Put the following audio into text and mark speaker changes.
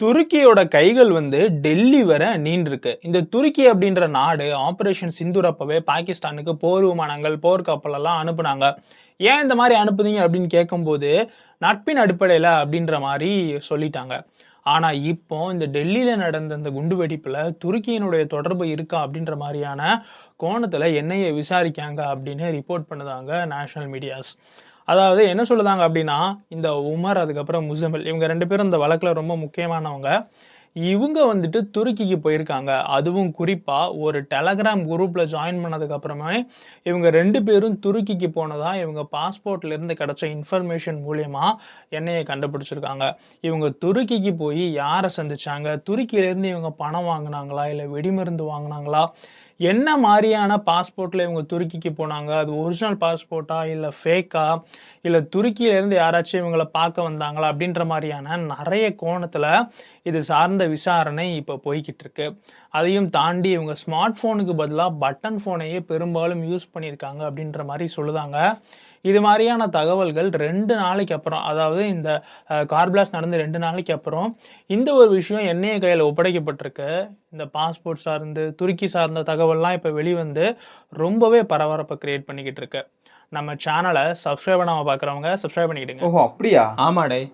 Speaker 1: துருக்கியோட கைகள் வந்து டெல்லி வரை நீண்டிருக்கு. இந்த துருக்கி அப்படின்ற நாடு ஆபரேஷன் சிந்தூர் அப்பவே பாகிஸ்தானுக்கு போர் விமானங்கள் போர்க்கப்பலெல்லாம் அனுப்புனாங்க. ஏன் இந்த மாதிரி அனுப்புதீங்க அப்படின்னு கேட்கும்போது நட்பின் அடிப்படையில் அப்படின்ற மாதிரி சொல்லிட்டாங்க. ஆனால் இப்போ இந்த டெல்லியில் நடந்த இந்த குண்டு வெடிப்பில் துருக்கியினுடைய தொடர்பு இருக்கா அப்படின்ற மாதிரியான கோணத்தில் என்னையை விசாரிக்காங்க அப்படின்னு ரிப்போர்ட் பண்ணுதாங்க நேஷனல் மீடியாஸ் அதாவது என்ன சொல்லுதாங்க அப்படின்னா இந்த உமர் அதுக்கப்புறம் முசமில் இவங்க ரெண்டு பேரும் இந்த வழக்கில் ரொம்ப முக்கியமானவங்க. இவங்க வந்துட்டு துருக்கிக்கு போயிருக்காங்க. அதுவும் குறிப்பாக ஒரு டெலகிராம் குரூப்பில் ஜாயின் பண்ணதுக்கப்புறமே இவங்க ரெண்டு பேரும் துருக்கிக்கு போனதாக இவங்க பாஸ்போர்ட்லேருந்து கிடச்ச இன்ஃபர்மேஷன் மூலயமா என்னையை கண்டுபிடிச்சிருக்காங்க. இவங்க துருக்கிக்கு போய் யாரை சந்தித்தாங்க துருக்கியிலேருந்து இவங்க பணம் வாங்கினாங்களா? இல்லை வெடிமருந்து வாங்கினாங்களா? என்ன மாதிரியான பாஸ்போர்ட்டில் இவங்க துருக்கிக்கு போனாங்க? அது ஒரிஜினல் பாஸ்போர்ட்டா இல்லை ஃபேக்கா இல்லை துருக்கியிலேருந்து யாராச்சும் இவங்களை பார்க்க வந்தாங்களா? அப்படின்ற மாதிரியான நிறைய கோணத்தில் இது சார்ந்த விசாரணை இப்போ போய்கிட்டு இருக்கு அதையும் தாண்டி இவங்க ஸ்மார்ட் ஃபோனுக்கு பதிலாக பட்டன் ஃபோனையே பெரும்பாலும் யூஸ் பண்ணியிருக்காங்க அப்படின்ற மாதிரி சொல்லுதாங்க. இது மாதிரியான தகவல்கள் ரெண்டு நாளைக்கு அப்புறம் அதாவது இந்த கார்பிளாஸ் நடந்து ரெண்டு நாளைக்கு அப்புறம் இந்த ஒரு விஷயம் என்னைய கையில் ஒப்படைக்கப்பட்டிருக்கு. இந்த பாஸ்போர்ட் சார்ந்து துருக்கி சார்ந்த தகவல் தகவல்லாம் இப்போ வெளிவந்து ரொம்பவே பரபரப்பை கிரியேட் பண்ணிக்கிட்டு இருக்கு. நம்ம சேனலை சப்ஸ்கிரைப் பண்ணாமல் பார்க்குறவங்க சப்ஸ்கிரைப் பண்ணிக்கிடுங்க.
Speaker 2: ஓஹோ அப்படியா?
Speaker 3: ஆமாடே.